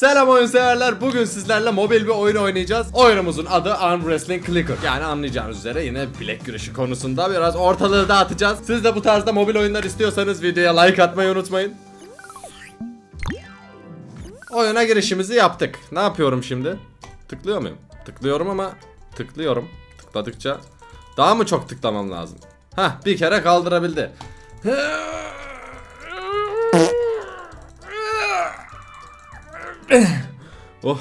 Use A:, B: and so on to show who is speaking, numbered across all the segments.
A: Selam oyun severler. Bugün sizlerle mobil bir oyun oynayacağız. Oyunumuzun adı Arm Wrestling Clicker. Yani anlayacağınız üzere yine bilek güreşi konusunda biraz ortalığı dağıtacağız. Siz de bu tarzda mobil oyunlar istiyorsanız videoya like atmayı unutmayın. Oyuna girişimizi yaptık. Ne yapıyorum şimdi? Tıklıyor muyum? Tıklıyorum ama tıklıyorum. Tıkladıkça daha mı çok tıklamam lazım? Hah bir kere kaldırabildi. Oh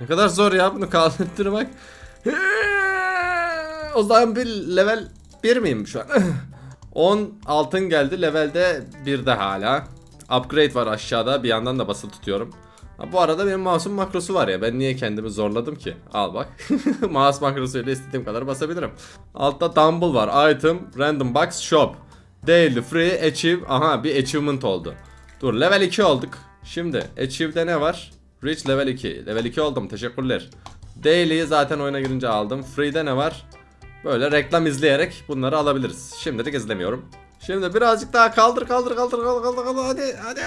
A: ne kadar zor ya bunu kaldırmak. O zaman bir level 1 miyim şu an? 10 altın geldi levelde 1'de hala. Upgrade var aşağıda bir yandan da basılı tutuyorum. Ha, bu arada benim mouse'un makrosu var ya ben niye kendimi zorladım ki? Al bak. Mouse makrosuyla istediğim kadar basabilirim. Altta dumbbell var. Item, random box, shop. Daily, free, achieve. Aha bir achievement oldu. Dur level 2 olduk. Şimdi achieve'de ne var? Reach level 2. Level 2 oldum teşekkürler. Daily'yi zaten oyuna girince aldım. Free'de ne var? Böyle reklam izleyerek bunları alabiliriz. Şimdilik izlemiyorum. Şimdi birazcık daha kaldır kaldır kaldır kaldır kaldır kaldır hadi hadi.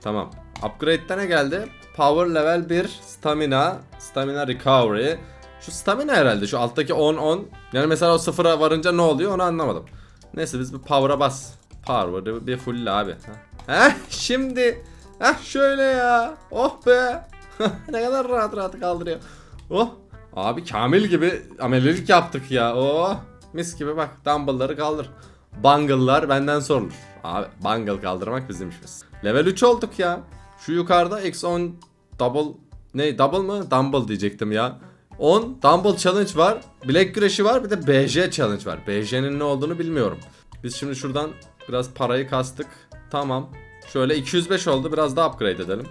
A: Tamam. Upgrade'de ne geldi? Power level 1, stamina, stamina recovery. Şu stamina herhalde şu alttaki 10 10. Yani mesela o sıfıra varınca ne oluyor onu anlamadım. Neyse biz bir power'a bas. Power'ı bir full abi. Heh şimdi. Heh şöyle ya. Oh be. ne kadar rahat rahat kaldırıyor. Oh. Abi Kamil gibi amelilik yaptık ya. Oh. Mis gibi bak dumbbellları kaldır. Bungle'lar benden sorulur. Abi bungle kaldırmak bizim işimiz. Level 3 olduk ya. Şu yukarıda X10 double ne double mı? Dumbbell diyecektim ya. 10 dumbbell challenge var. Bilek güreşi var. Bir de BJ challenge var. BJ'nin ne olduğunu bilmiyorum. Biz şimdi şuradan biraz parayı kastık. Tamam. Şöyle 205 oldu. Biraz daha upgrade edelim.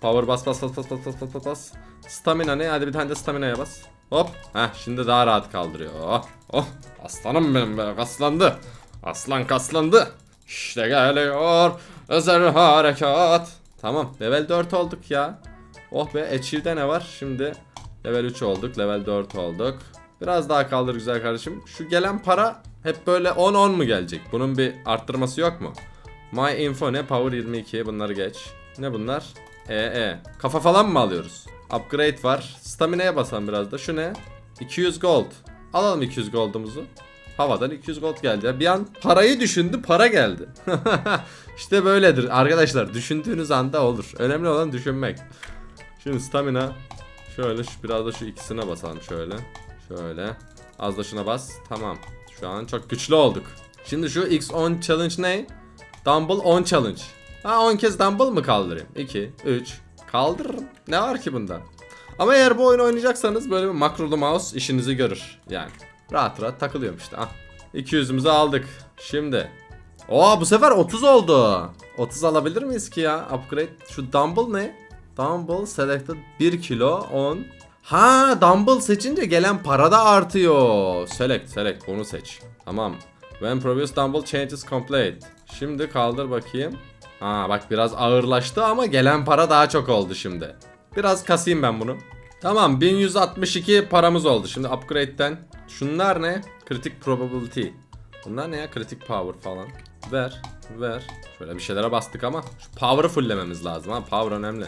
A: Power bas bas bas bas bas bas bas bas. Stamina ne? Hadi bir tane de stamina'ya bas. Hop. Heh şimdi daha rahat kaldırıyor. Oh. Oh. Aslanım benim be. Kaslandı. Aslan kaslandı. İşte geliyor. Özel harekat. Tamam. Level 4 olduk ya. Oh be. Achieve'de ne var? Şimdi level 3 olduk. Level 4 olduk. Biraz daha kaldır güzel kardeşim. Şu gelen para hep böyle 10-10 mu gelecek? Bunun bir arttırması yok mu? My info ne? Power 22. Bunları geç. Ne bunlar? E e. Kafa falan mı alıyoruz? Upgrade var. Stamina'ya basalım biraz da. Şu ne? 200 gold. Alalım 200 gold'umuzu. Havadan 200 gold geldi. Bir an parayı düşündü, para geldi. işte böyledir arkadaşlar. Düşündüğünüz anda olur. Önemli olan düşünmek. Şimdi stamina şöyle şu biraz da şu ikisine basalım şöyle. Şöyle. Az da şuna bas. Tamam. Şu an çok güçlü olduk. Şimdi şu X10 challenge ne? Dumbbell 10 challenge. Ha 10 kez dumbbell mı kaldırayım? 2, 3. Kaldırırım. Ne var ki bunda? Ama eğer bu oyunu oynayacaksanız böyle bir makrolu mouse işinizi görür. Yani rahat rahat takılıyorum işte. Ah. 200'ümüzü aldık. Şimdi. Oo bu sefer 30 oldu. 30 alabilir miyiz ki ya? Upgrade. Şu dumbbell ne? Dumbbell selected 1 kilo 10. Ha dumbbell seçince gelen para da artıyor. Select select bunu seç. Tamam. When previous dumbbell changes complete. Şimdi kaldır bakayım. Ha bak biraz ağırlaştı ama gelen para daha çok oldu şimdi. Biraz kasayım ben bunu. Tamam 1162 paramız oldu. Şimdi upgrade'den. Şunlar ne? Critic probability. Bunlar ne ya? Critic power falan. Ver. Ver. Şöyle bir şeylere bastık ama. Şu power'ı fulllememiz lazım ha. Power önemli.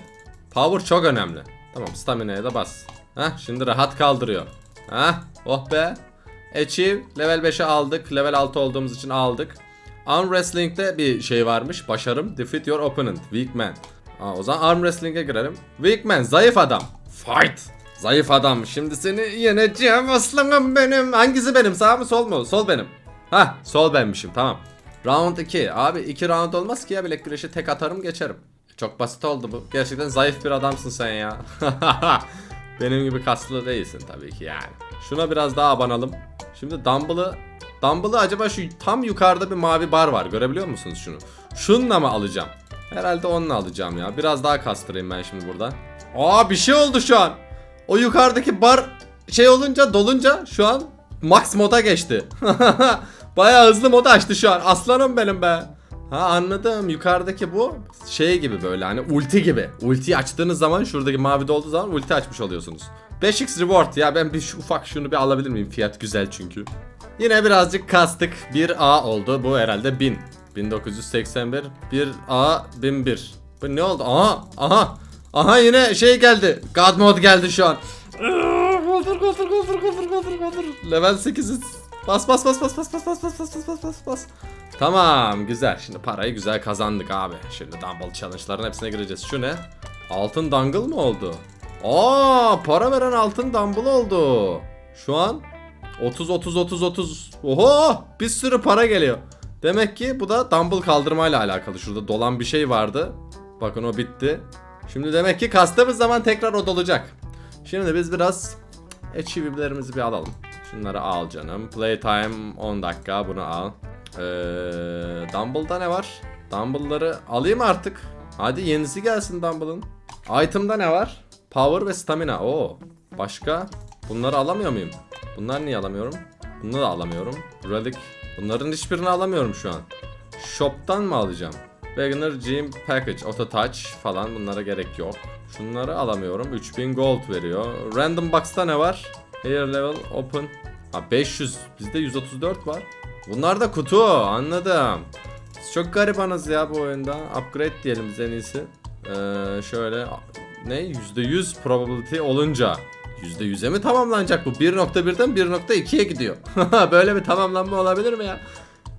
A: Power çok önemli. Tamam stamina'ya da bas. Heh şimdi rahat kaldırıyor. Heh oh be. Achieve level 5'e aldık. Level 6 olduğumuz için aldık. Arm Wrestling'de bir şey varmış. Başarım. Defeat your opponent. Weak man. Aa, o zaman Arm Wrestling'e girelim. Weak man. Zayıf adam. Fight. Zayıf adam. Şimdi seni yeneceğim aslanım benim. Hangisi benim? Sağ mı sol mu? Sol benim. Ha, sol benmişim. Tamam. Round 2. Abi 2 round olmaz ki ya. Bilek güreşi tek atarım geçerim. Çok basit oldu bu. Gerçekten zayıf bir adamsın sen ya. Benim gibi kaslı değilsin tabii ki yani. Şuna biraz daha abanalım. Şimdi dumbbell'ı Dumbbell'ı acaba şu tam yukarıda bir mavi bar var. Görebiliyor musunuz şunu? Şununla mı alacağım? Herhalde onunla alacağım ya. Biraz daha kastırayım ben şimdi burada. Aa bir şey oldu şu an. O yukarıdaki bar şey olunca dolunca şu an max moda geçti. Bayağı hızlı moda açtı şu an. Aslanım benim be. Ha anladım. Yukarıdaki bu şey gibi böyle hani ulti gibi. Ultiyi açtığınız zaman şuradaki mavi olduğu zaman ulti açmış oluyorsunuz. 5x reward ya ben bir şu ufak şunu bir alabilir miyim? Fiyat güzel çünkü. Yine birazcık kastık. 1A oldu. Bu herhalde 1000. 1981. 1A 1001. Bu ne oldu? Aha aha. Aha yine şey geldi. God mode geldi şu an. Kaldır kaldır kaldır kaldır kaldır kaldır. Level 8'iz. Bas bas bas bas bas bas bas bas bas bas bas bas. Tamam güzel. Şimdi parayı güzel kazandık abi. Şimdi Dumble challenge'ların hepsine gireceğiz. Şu ne? Altın dangle mı oldu? Aa, para veren altın dumble oldu. Şu an 30 30 30 30. Oho! Bir sürü para geliyor. Demek ki bu da dumble kaldırmayla alakalı. Şurada dolan bir şey vardı. Bakın o bitti. Şimdi demek ki kastığımız zaman tekrar o dolacak. Şimdi biz biraz achievement'lerimizi bir alalım. Şunları al canım. Playtime 10 dakika bunu al. Ee, Dumble'da ne var? Dumble'ları alayım artık. Hadi yenisi gelsin Dumble'ın. Item'da ne var? Power ve stamina. Oo. Başka? Bunları alamıyor muyum? Bunlar niye alamıyorum? Bunu da alamıyorum. Relic. Bunların hiçbirini alamıyorum şu an. Shop'tan mı alacağım? Beginner Gym Package, Auto Touch falan bunlara gerek yok. Şunları alamıyorum. 3000 gold veriyor. Random Box'ta ne var? Hair level open. Ha 500. Bizde 134 var. Bunlar da kutu. Anladım. Siz çok garibanız ya bu oyunda. Upgrade diyelim biz en iyisi. Ee, şöyle ne? %100 probability olunca %100'e mi tamamlanacak bu? 1.1'den 1.2'ye gidiyor. Böyle bir tamamlanma olabilir mi ya?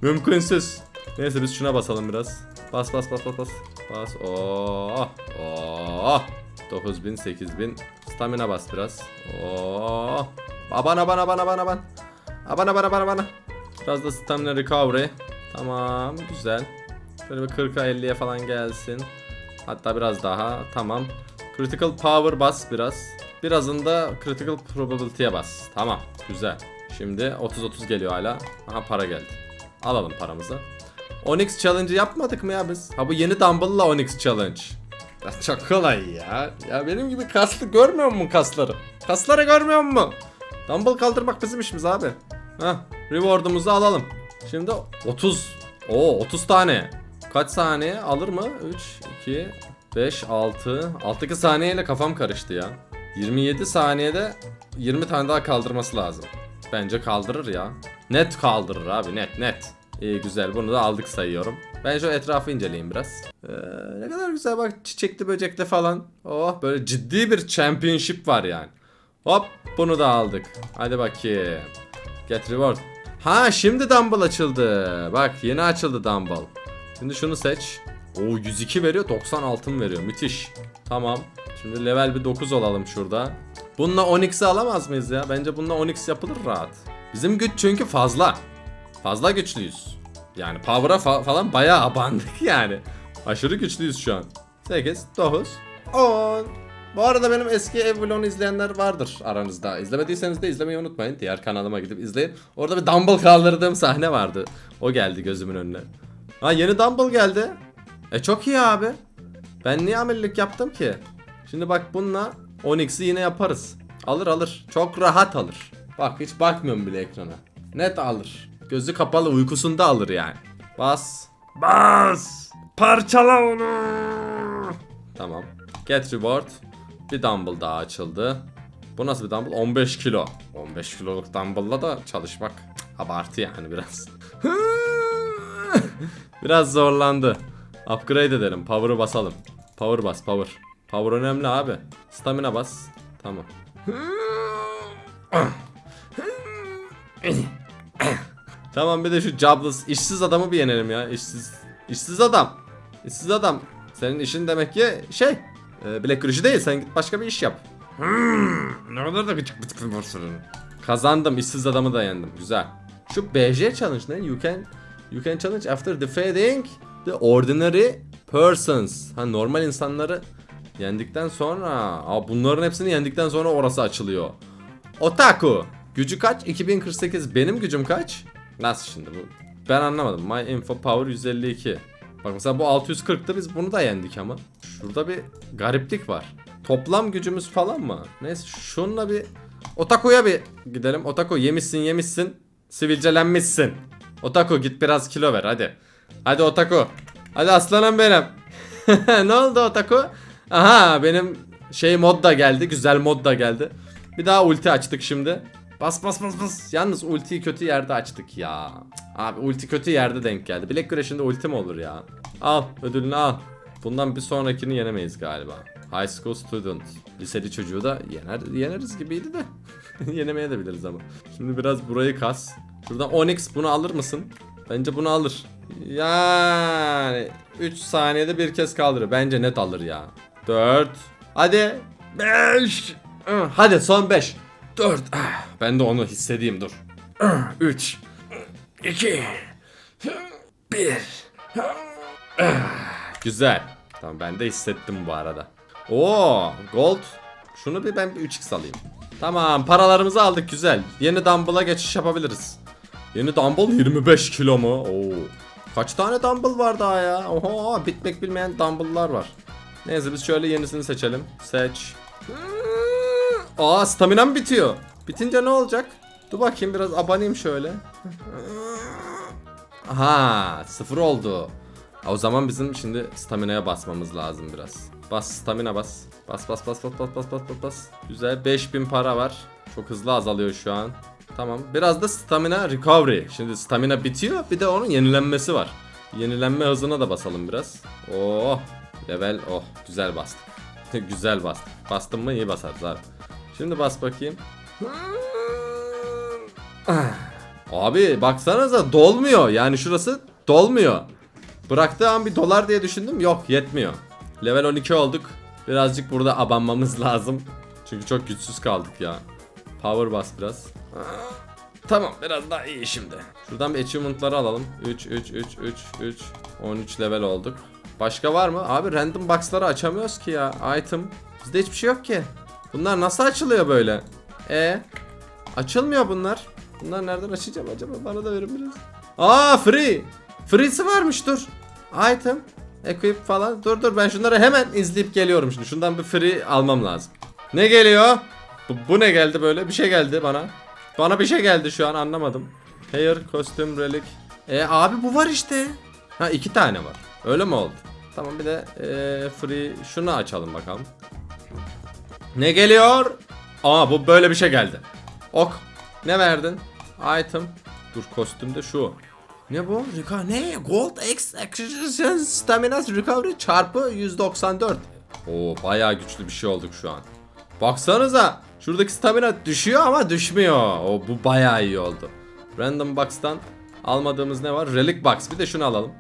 A: Mümkünsüz. Neyse biz şuna basalım biraz. Bas bas bas bas bas. Bas. Oh. Oh. 9000 8000. Stamina bas biraz. Oh. Aban aban aban aban aban. Aban aban aban aban. Biraz da stamina recovery. Tamam güzel. Şöyle bir 40'a 50'ye falan gelsin. Hatta biraz daha. Tamam. Critical power bas biraz. Birazında critical probability'ye bas. Tamam. Güzel. Şimdi 30-30 geliyor hala. Aha para geldi. Alalım paramızı. Onyx Challenge yapmadık mı ya biz? Ha bu yeni Dumble'la Onyx Challenge. Ya çok kolay ya. Ya benim gibi kaslı görmüyor musun kasları? Kasları görmüyor musun? Dumble kaldırmak bizim işimiz abi. Hah, reward'umuzu alalım. Şimdi 30. Oo 30 tane. Kaç saniye alır mı? 3, 2, 5, 6. 6 saniyeyle kafam karıştı ya. 27 saniyede 20 tane daha kaldırması lazım. Bence kaldırır ya. Net kaldırır abi net net. İyi güzel bunu da aldık sayıyorum. Ben şu etrafı inceleyeyim biraz. Ee, ne kadar güzel bak çiçekli böcekli falan. Oh böyle ciddi bir championship var yani. Hop bunu da aldık. Hadi bakayım. Get reward. Ha şimdi Dumble açıldı. Bak yeni açıldı Dumble. Şimdi şunu seç. O 102 veriyor 90 altın veriyor. Müthiş. Tamam. Şimdi level bir 9 olalım şurada. Bununla Onyx'i alamaz mıyız ya? Bence bununla Onyx yapılır rahat. Bizim güç çünkü fazla. Fazla güçlüyüz. Yani power'a fa- falan bayağı abandık yani. Aşırı güçlüyüz şu an. 8, 9, 10. Bu arada benim eski ev vlogunu izleyenler vardır aranızda. İzlemediyseniz de izlemeyi unutmayın. Diğer kanalıma gidip izleyin. Orada bir dumbbell kaldırdığım sahne vardı. O geldi gözümün önüne. Ha yeni dumbbell geldi. E çok iyi abi. Ben niye amelilik yaptım ki? Şimdi bak bununla Onyx'i yine yaparız. Alır alır. Çok rahat alır. Bak hiç bakmıyorum bile ekrana. Net alır. Gözü kapalı uykusunda alır yani. Bas. Bas. Parçala onu. Tamam. Get reward. Bir dumbbell daha açıldı. Bu nasıl bir dumbbell? 15 kilo. 15 kiloluk dumbbell'la da çalışmak abartı yani biraz. biraz zorlandı. Upgrade edelim. Power'ı basalım. Power bas, power. Power önemli abi. Stamina bas. Tamam. tamam bir de şu jobless işsiz adamı bir yenelim ya. İşsiz. İşsiz adam. İşsiz adam. Senin işin demek ki şey. E, bilek güreşi değil. Sen git başka bir iş yap. Hmm, ne kadar da gıcık var senin. Kazandım. işsiz adamı da yendim. Güzel. Şu BJ challenge ne? You can you can challenge after defeating the ordinary persons. Ha normal insanları yendikten sonra. Aa, bunların hepsini yendikten sonra orası açılıyor. Otaku. Gücü kaç? 2048. Benim gücüm kaç? Nasıl şimdi bu? Ben anlamadım. My info power 152. Bak mesela bu 640'tı biz bunu da yendik ama. Şurada bir gariplik var. Toplam gücümüz falan mı? Neyse şunla bir Otaku'ya bir gidelim. Otaku yemişsin yemişsin. Sivilcelenmişsin. Otaku git biraz kilo ver hadi. Hadi Otaku. Hadi aslanım benim. ne oldu Otaku? Aha benim şey mod da geldi. Güzel mod da geldi. Bir daha ulti açtık şimdi. Bas bas bas bas. Yalnız ultiyi kötü yerde açtık ya. Abi ulti kötü yerde denk geldi. Bilek güreşinde ulti mi olur ya? Al ödülünü al. Bundan bir sonrakini yenemeyiz galiba. High school student. Liseli çocuğu da yener, yeneriz gibiydi de. Yenemeye de biliriz ama. Şimdi biraz burayı kas. Şuradan Onyx bunu alır mısın? Bence bunu alır. Yani 3 saniyede bir kez kaldırır. Bence net alır ya. 4 Hadi 5 Hadi son 5 4 Ben de onu hissedeyim dur 3 2 1 Güzel. Tamam ben de hissettim bu arada. Oo, gold. Şunu bir ben bir 3x alayım. Tamam paralarımızı aldık güzel. Yeni dumbbell'a geçiş yapabiliriz. Yeni dumbbell 25 kilo mu? Oo. Kaç tane dumbbell var daha ya? Oho bitmek bilmeyen dumbbell'lar var. Neyse biz şöyle yenisini seçelim. Seç. Aa staminam bitiyor. Bitince ne olacak? Dur bakayım biraz abanayım şöyle. Aha sıfır oldu. O zaman bizim şimdi stamina'ya basmamız lazım biraz. Bas stamina bas. Bas bas bas bas bas bas bas bas bas. Güzel 5000 para var. Çok hızlı azalıyor şu an. Tamam. Biraz da stamina recovery. Şimdi stamina bitiyor. Bir de onun yenilenmesi var. Yenilenme hızına da basalım biraz. Oh. Level oh güzel bastık. güzel bastık. Bastım mı iyi basarız abi. Şimdi bas bakayım. Abi baksanıza dolmuyor. Yani şurası dolmuyor. Bıraktığı an bir dolar diye düşündüm. Yok yetmiyor. Level 12 olduk. Birazcık burada abanmamız lazım. Çünkü çok güçsüz kaldık ya. Power bas biraz. Tamam biraz daha iyi şimdi. Şuradan bir achievement'ları alalım. 3 3 3 3 3 13 level olduk. Başka var mı? Abi random box'ları açamıyoruz ki ya. Item. Bizde hiçbir şey yok ki. Bunlar nasıl açılıyor böyle? E Açılmıyor bunlar. Bunlar nereden açacağım acaba? Bana da verin biraz. Aa free. Free'si varmış dur. Item. Equip falan. Dur dur ben şunları hemen izleyip geliyorum şimdi. Şundan bir free almam lazım. Ne geliyor? Bu, bu ne geldi böyle? Bir şey geldi bana. Bana bir şey geldi şu an anlamadım. Hair, kostüm, relic. E abi bu var işte. Ha iki tane var. Öyle mi oldu? Tamam bir de e, free şunu açalım bakalım. Ne geliyor? Aa bu böyle bir şey geldi. Ok. Ne verdin? Item. Dur kostümde şu. Ne bu? Rika ne? Gold X Action Stamina Recovery çarpı 194. Oo bayağı güçlü bir şey olduk şu an. Baksanıza. Şuradaki stamina düşüyor ama düşmüyor. O bu bayağı iyi oldu. Random Box'tan almadığımız ne var? Relic Box. Bir de şunu alalım.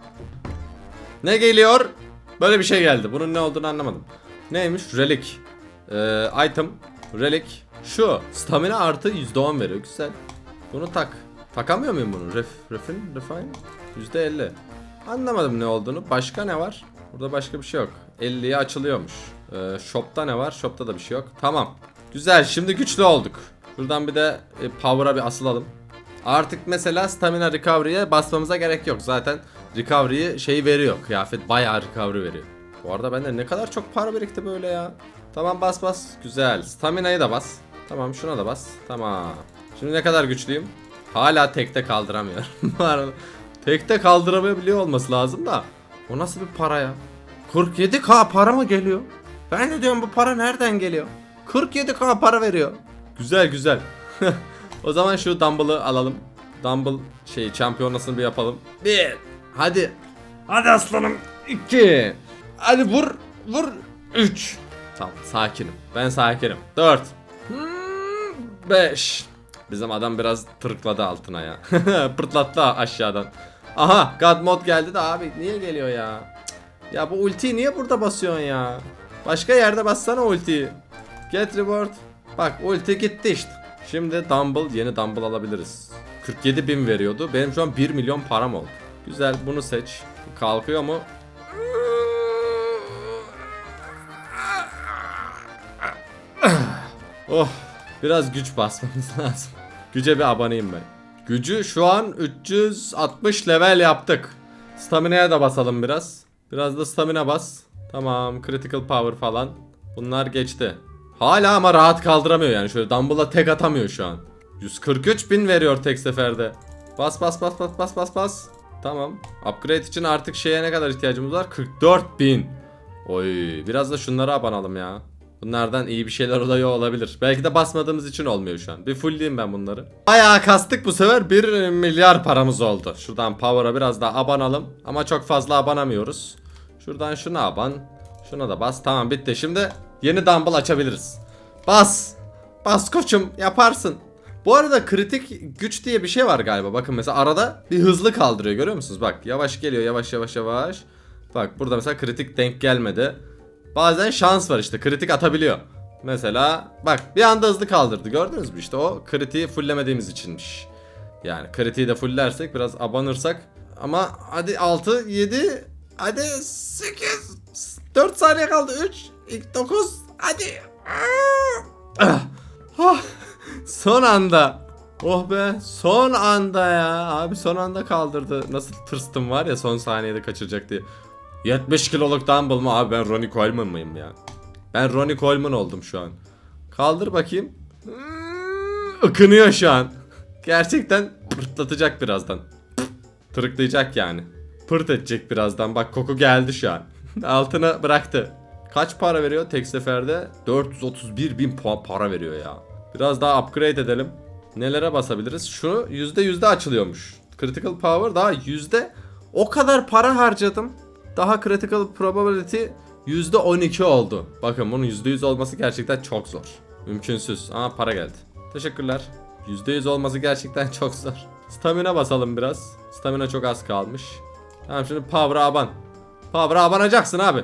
A: Ne geliyor? Böyle bir şey geldi. Bunun ne olduğunu anlamadım. Neymiş? Relic. Ee, item. Relic. Şu. Stamina artı %10 veriyor. Güzel. Bunu tak. Takamıyor muyum bunu? Ref, refin, refine. %50. Anlamadım ne olduğunu. Başka ne var? Burada başka bir şey yok. 50'ye açılıyormuş. Ee, shop'ta ne var? Shop'ta da bir şey yok. Tamam. Güzel. Şimdi güçlü olduk. Şuradan bir de e, power'a bir asılalım. Artık mesela stamina recovery'ye basmamıza gerek yok. Zaten recovery'yi şey veriyor. Kıyafet bayağı recovery veriyor. Bu arada bende ne kadar çok para birikti böyle ya. Tamam bas bas. Güzel. Stamina'yı da bas. Tamam şuna da bas. Tamam. Şimdi ne kadar güçlüyüm? Hala tekte kaldıramıyorum. Tekte kaldıramayabiliyor olması lazım da. O nasıl bir para ya? 47k para mı geliyor? Ben de diyorum bu para nereden geliyor? 47k para veriyor. Güzel güzel. o zaman şu dumbbell'ı alalım. Dumbbell şey şampiyonasını bir yapalım. Bir. Hadi. Hadi aslanım. İki. Hadi vur. Vur. Üç. Tamam sakinim. Ben sakinim. Dört. Hmm, Beş. Bizim adam biraz tırıkladı altına ya. Pırtlattı aşağıdan. Aha God mod geldi de abi niye geliyor ya? Cık. Ya bu ultiyi niye burada basıyorsun ya? Başka yerde bassana ultiyi. Get reward. Bak ulti gitti işte. Şimdi dumbbell yeni dumbbell alabiliriz. 47 bin veriyordu. Benim şu an 1 milyon param oldu. Güzel bunu seç. Kalkıyor mu? Oh biraz güç basmamız lazım. Güce bir aboneyim ben. Gücü şu an 360 level yaptık. Stamina'ya da basalım biraz. Biraz da stamina bas. Tamam critical power falan. Bunlar geçti. Hala ama rahat kaldıramıyor yani şöyle dumbbell'a tek atamıyor şu an. 143 bin veriyor tek seferde. Bas bas bas bas bas bas bas. Tamam. Upgrade için artık şeye ne kadar ihtiyacımız var? 44 bin. Oy biraz da şunlara abanalım ya. Bunlardan iyi bir şeyler oluyor olabilir. Belki de basmadığımız için olmuyor şu an. Bir fullleyeyim ben bunları. Bayağı kastık bu sefer 1 milyar paramız oldu. Şuradan power'a biraz daha abanalım. Ama çok fazla abanamıyoruz. Şuradan şuna aban. Şuna da bas. Tamam bitti. Şimdi yeni dumbbell açabiliriz. Bas. Bas koçum yaparsın. Bu arada kritik güç diye bir şey var galiba. Bakın mesela arada bir hızlı kaldırıyor görüyor musunuz? Bak yavaş geliyor yavaş yavaş yavaş. Bak burada mesela kritik denk gelmedi. Bazen şans var işte kritik atabiliyor. Mesela bak bir anda hızlı kaldırdı gördünüz mü işte o kritiği fullemediğimiz içinmiş. Yani kritiği de fullersek biraz abanırsak ama hadi 6 7 hadi 8 4 saniye kaldı 3 9 hadi Ah, ah, son anda. Oh be son anda ya. Abi son anda kaldırdı. Nasıl tırstım var ya son saniyede kaçıracak diye. 70 kiloluk dumbbell mı? Abi ben Ronnie Coleman mıyım ya? Ben Ronnie Coleman oldum şu an. Kaldır bakayım. Hmm, Ikınıyor şu an. Gerçekten pırtlatacak birazdan. Tırıklayacak yani. Pırt edecek birazdan. Bak koku geldi şu an. Altına bıraktı. Kaç para veriyor? Tek seferde? 431 bin puan para veriyor ya. Biraz daha upgrade edelim. Nelere basabiliriz? Şu %yüzde açılıyormuş. Critical power daha yüzde o kadar para harcadım. Daha critical probability yüzde 12 oldu. Bakın bunun yüzde yüz olması gerçekten çok zor. Mümkünsüz. Ama para geldi. Teşekkürler. Yüzde yüz olması gerçekten çok zor. Stamina basalım biraz. Stamina çok az kalmış. Tamam şimdi power'a aban. Power'a abanacaksın abi.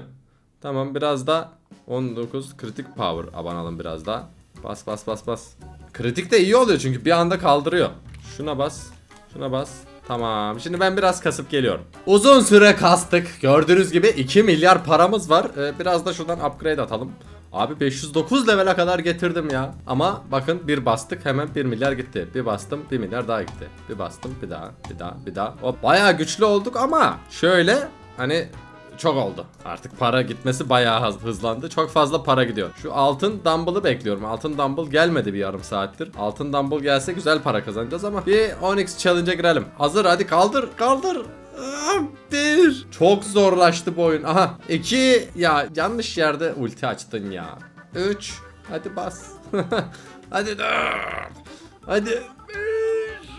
A: Tamam biraz da 19 kritik power abanalım biraz daha. Bas bas bas bas. Kritik de iyi oluyor çünkü bir anda kaldırıyor. Şuna bas. Şuna bas. Tamam. Şimdi ben biraz kasıp geliyorum. Uzun süre kastık. Gördüğünüz gibi 2 milyar paramız var. Ee, biraz da şuradan upgrade atalım. Abi 509 level'e kadar getirdim ya. Ama bakın bir bastık hemen 1 milyar gitti. Bir bastım 1 milyar daha gitti. Bir bastım bir daha bir daha bir daha. Hop bayağı güçlü olduk ama şöyle hani çok oldu. Artık para gitmesi bayağı hız- hızlandı. Çok fazla para gidiyor. Şu altın dumbbell'ı bekliyorum. Altın dumbbell gelmedi bir yarım saattir. Altın dumbbell gelse güzel para kazanacağız ama bir Onyx challenge'a girelim. Hazır hadi kaldır kaldır. Ah, Bir. Çok zorlaştı bu oyun. Aha. iki. Ya yanlış yerde ulti açtın ya. Üç. Hadi bas. hadi dört. Hadi. beş.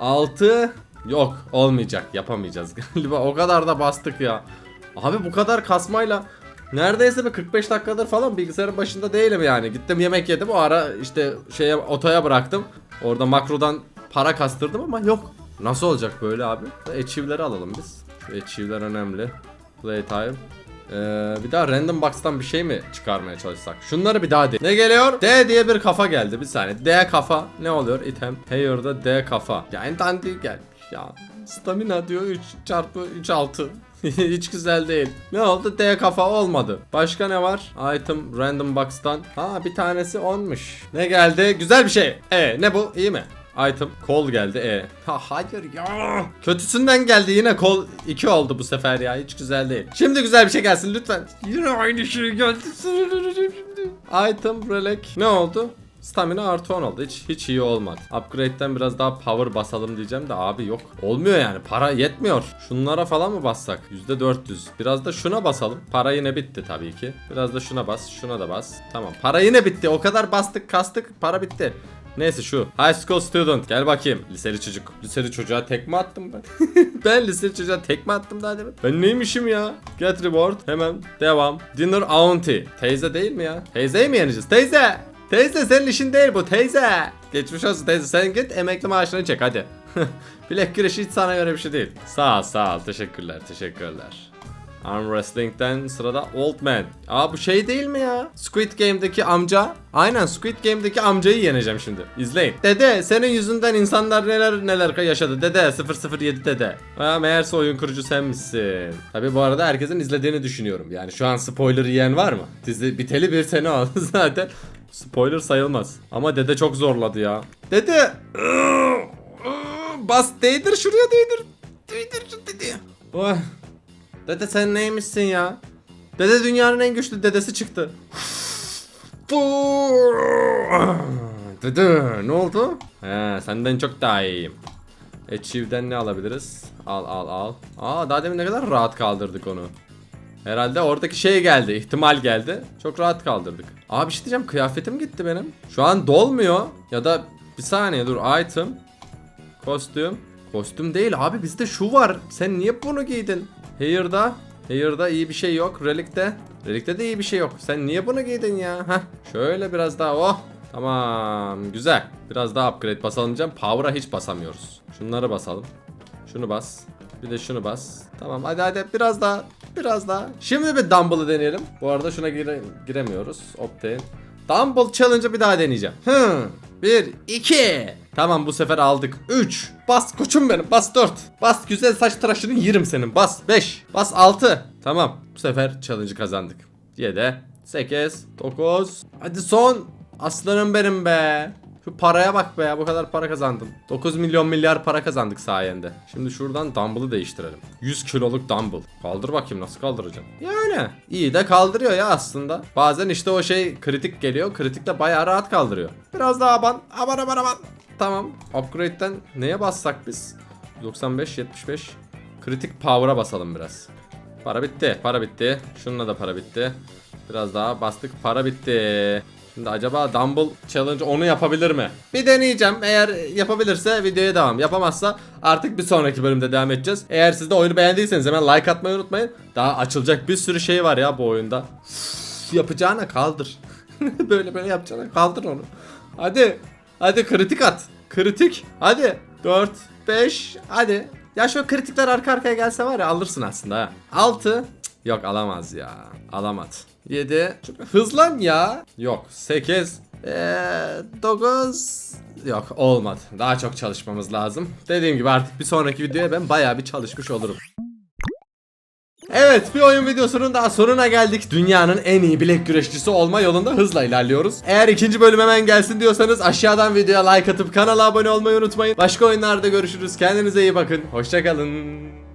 A: 6 Yok olmayacak yapamayacağız galiba o kadar da bastık ya Abi bu kadar kasmayla Neredeyse bir 45 dakikadır falan bilgisayarın başında değilim yani Gittim yemek yedim o ara işte şeye otoya bıraktım Orada makrodan para kastırdım ama yok Nasıl olacak böyle abi Achieve'leri alalım biz Şu önemli Playtime ee, bir daha random box'tan bir şey mi çıkarmaya çalışsak? Şunları bir daha de. Ne geliyor? D diye bir kafa geldi. Bir saniye. D kafa. Ne oluyor? Item. Hayır'da D kafa. Yani dandik gelmiş ya. Stamina diyor 3 çarpı 3 6. Hiç güzel değil. Ne oldu? D kafa olmadı. Başka ne var? Item random box'tan. Ha bir tanesi 10'muş. Ne geldi? Güzel bir şey. E ne bu? İyi mi? Item kol geldi e. Ha hayır ya. Kötüsünden geldi yine kol 2 oldu bu sefer ya. Hiç güzel değil. Şimdi güzel bir şey gelsin lütfen. Yine aynı şey geldi. Item relek. Ne oldu? Stamina artı 10 oldu. Hiç hiç iyi olmadı. Upgrade'den biraz daha power basalım diyeceğim de abi yok. Olmuyor yani. Para yetmiyor. Şunlara falan mı bassak? %400. Biraz da şuna basalım. Para yine bitti tabii ki. Biraz da şuna bas. Şuna da bas. Tamam. Para yine bitti. O kadar bastık kastık. Para bitti. Neyse şu. High school student. Gel bakayım. Liseli çocuk. Liseli çocuğa tekme attım ben. ben liseli çocuğa tekme attım daha demin. Ben neymişim ya? Get reward. Hemen devam. Dinner bounty. Teyze değil mi ya? Teyzeyi mi yeneceğiz? Teyze. Teyze senin işin değil bu teyze. Geçmiş olsun teyze sen git emekli maaşını çek hadi. Bilek güreşi hiç sana göre bir şey değil. Sağ ol sağ ol teşekkürler teşekkürler. Arm Wrestling'den sırada Old Man. Aa bu şey değil mi ya? Squid Game'deki amca. Aynen Squid Game'deki amcayı yeneceğim şimdi. İzleyin. Dede senin yüzünden insanlar neler neler yaşadı. Dede 007 dede. Ha meğerse oyun kurucu sen? Tabi bu arada herkesin izlediğini düşünüyorum. Yani şu an spoiler yiyen var mı? Dizi biteli bir sene oldu zaten. Spoiler sayılmaz. Ama dede çok zorladı ya. Dede! Bas değdir şuraya değdir. Değdir şu dedeye. Dede sen neymişsin ya? Dede dünyanın en güçlü dedesi çıktı. Dede ne oldu? He senden çok daha iyiyim. Achieve'den ne alabiliriz? Al al al. Aa daha demin ne kadar rahat kaldırdık onu. Herhalde oradaki şey geldi. ihtimal geldi. Çok rahat kaldırdık. Abi bir şey diyeceğim. Kıyafetim gitti benim. Şu an dolmuyor. Ya da bir saniye dur. Item. Kostüm. Kostüm değil abi bizde şu var. Sen niye bunu giydin? Hair'da Hair'da iyi bir şey yok. Relic'te Relic'te de iyi bir şey yok. Sen niye bunu giydin ya? Heh. Şöyle biraz daha oh. Tamam güzel. Biraz daha upgrade basalım diyeceğim. Power'a hiç basamıyoruz. Şunları basalım. Şunu bas. Bir de şunu bas. Tamam hadi hadi biraz daha. Biraz daha. Şimdi bir Dumble'ı deneyelim. Bu arada şuna gire- giremiyoruz. Obtain. Dumble Challenge'ı bir daha deneyeceğim. Hı. 1, 2. Tamam bu sefer aldık. 3. Bas koçum benim. Bas 4. Bas güzel saç tıraşını yerim senin. Bas 5. Bas 6. Tamam. Bu sefer challenge'ı kazandık. 7, 8, 9. Hadi son. Aslanım benim be. Şu paraya bak be ya bu kadar para kazandım. 9 milyon milyar para kazandık sayende. Şimdi şuradan dumbbell'ı değiştirelim. 100 kiloluk dumbbell. Kaldır bakayım nasıl kaldıracağım. Yani iyi de kaldırıyor ya aslında. Bazen işte o şey kritik geliyor. Kritik de bayağı rahat kaldırıyor. Biraz daha aban. Aman aman aman. Tamam. Upgrade'den neye bassak biz? 95 75. Kritik power'a basalım biraz. Para bitti. Para bitti. Şununla da para bitti. Biraz daha bastık. Para bitti. Şimdi acaba Dumble Challenge onu yapabilir mi? Bir deneyeceğim. Eğer yapabilirse videoya devam. Yapamazsa artık bir sonraki bölümde devam edeceğiz. Eğer siz de oyunu beğendiyseniz hemen like atmayı unutmayın. Daha açılacak bir sürü şey var ya bu oyunda. Yapacağına kaldır. böyle böyle yapacağına kaldır onu. Hadi. Hadi kritik at. Kritik. Hadi. 4, 5. Hadi. Ya şu kritikler arka arkaya gelse var ya alırsın aslında ha. 6. Yok alamaz ya. Alamaz. 7. Hızlan ya. Yok. 8. Eee 9. Yok olmadı. Daha çok çalışmamız lazım. Dediğim gibi artık bir sonraki videoya ben bayağı bir çalışmış olurum. Evet bir oyun videosunun daha sonuna geldik. Dünyanın en iyi bilek güreşçisi olma yolunda hızla ilerliyoruz. Eğer ikinci bölüm hemen gelsin diyorsanız aşağıdan videoya like atıp kanala abone olmayı unutmayın. Başka oyunlarda görüşürüz. Kendinize iyi bakın. Hoşçakalın.